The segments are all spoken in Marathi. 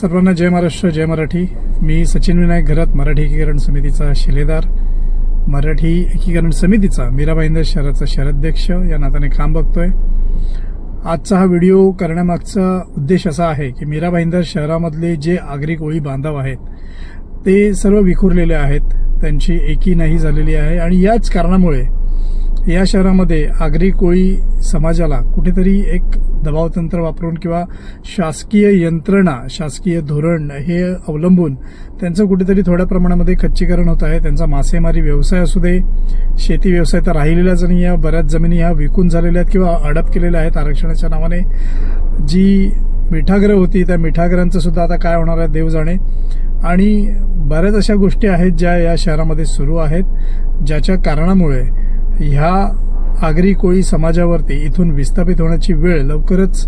सर्वांना जय महाराष्ट्र जय मराठी. मी सचिन विनायक घरात मराठी एकीकरण समितीचा शिलेदार. मराठी एकीकरण समितीचा मीरा भाईंदर शहराचा शहराध्यक्ष. या नात्याने काम बघतोय. आजचा हा व्हिडिओ करण्यामागचा उद्देश असा आहे की मीरा भाईंदर शहरामधले जे आगरी कोळी बांधव आहेत ते सर्व विखुरलेले आहेत. त्यांची एकी नाही झालेली आहे आणि याच कारणामुळे या शहरामध्ये आगरी कोळी समाजाला कुठेतरी एक दबावतंत्र वापरून किंवा शासकीय यंत्रणा शासकीय धोरण हे अवलंबून त्यांचं कुठेतरी थोड्या प्रमाणामध्ये खच्चीकरण होत आहे. त्यांचा मासेमारी व्यवसाय असू दे शेती व्यवसाय तर राहिलेलाच नाही या बऱ्याच जमिनी ह्या विकून झालेल्या आहेत किंवा अडप केलेल्या आहेत आरक्षणाच्या नावाने. जी मिठाग्रह होती त्या मिठाग्रहांचं सुद्धा आता काय होणार आहे देव जाणे. आणि बऱ्याच अशा गोष्टी आहेत ज्या या शहरामध्ये सुरू आहेत ज्याच्या कारणामुळे ह्या आगरी कोळी समाजावरती इथून विस्थापित होण्याची वेळ लवकरच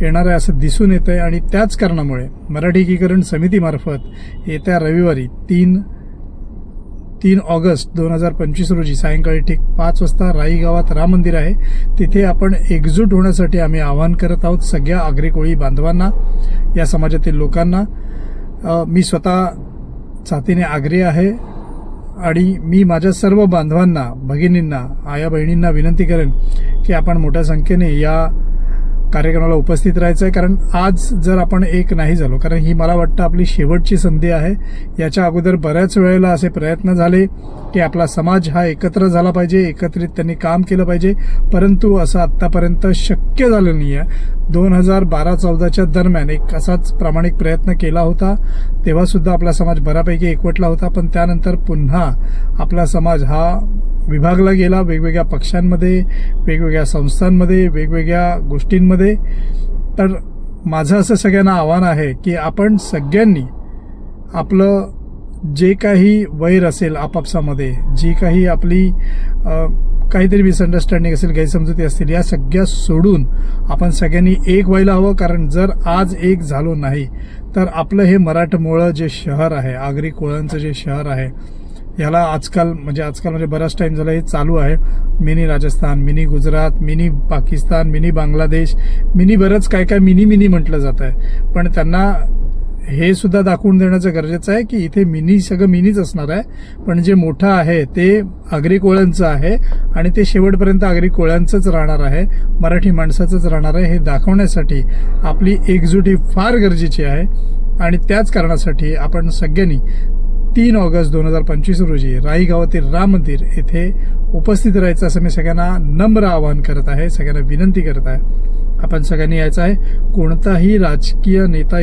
येणार आहे असं दिसून येत आहे आणि त्याच कारणामुळे मराठी एकीकरण समितीमार्फत येत्या रविवारी तीन तीन ऑगस्ट दोन हजार पंचवीस रोजी सायंकाळी ठीक पाच वाजता राई गावात राम मंदिर आहे. तिथे आपण एकजूट होण्यासाठी आम्ही आवाहन करत आहोत सगळ्या आगरी कोळी बांधवांना या समाजातील लोकांना. मी स्वतः छातीने आग्री आहे. आणि मी माझ्या सर्व बांधवांना भगिनींना आया बहिणींना विनंती करेन की आपण मोठ्या संख्येने या कार्यक्रमाला उपस्थित राहायचं आहे कारण आज जर आपण एक नाही झालो कारण ही मला वाटतं आपली शेवटची संधी आहे. याच्या अगोदर बऱ्याच वेळेला असे प्रयत्न झाले की आपला समाज हा एकत्र झाला पाहिजे एकत्रित त्यांनी काम केलं पाहिजे. परंतु असं आत्तापर्यंत शक्य झालं नाही आहे दोन हजार बारा चौदाच्या दरम्यान एक असाच प्रामाणिक प्रयत्न केला होता. तेव्हासुद्धा आपला समाज बऱ्यापैकी एकवटला होता. पण त्यानंतर पुन्हा आपला समाज हा विभागला गेला वेगवेगळ्या पक्षांमध्ये वेगवेगळ्या संस्थांमध्ये वेगवेगळ्या गोष्टींमध्ये. तर माझं असं सगळ्यांना आव्हान आहे की आपण सगळ्यांनी आपलं जे काही वैर असेल आपापसामध्ये जी काही आपली काहीतरी मिसअंडरस्टँडिंग असेल गैरसमजुती असतील या सगळ्या सोडून आपण सगळ्यांनी एक व्हायला हवं. कारण जर आज एक झालो नाही तर आपलं हे मराठमोळं जे शहर आहे आगरी कोळांचं जे शहर आहे ह्याला आजकाल म्हणजे आजकाल म्हणजे बराच टाइम झाला हे चालू आहे. Mini Rajasthan mini Gujarat mini Pakistan mini Bangladesh mini बरंच काय काय मिनी मिनी म्हटलं जात आहे. पण त्यांना हे सुद्धा दाखवून देण्याचं गरजेचं आहे की इथे मिनी सगळं मिनीच असणार आहे. पण जे मोठं आहे ते आगरी कोळ्यांचं आहे आणि ते शेवटपर्यंत आगरी कोळ्यांचंच राहणार आहे. मराठी माणसाचंच राहणार आहे. हे दाखवण्यासाठी आपली एकजुटी फार गरजेची आहे. आणि त्याच कारणासाठी आपण सगळ्यांनी तीन ऑगस्ट दोन हजार पंचवीस रोजी राई गावातील राम मंदिर येथे उपस्थित राहायचं असं मी सगळ्यांना नम्र आवाहन करत आहे सगळ्यांना विनंती करत आहे. आपण सगळ्यांनी यायचं आहे. कोणताही राजकीय नेता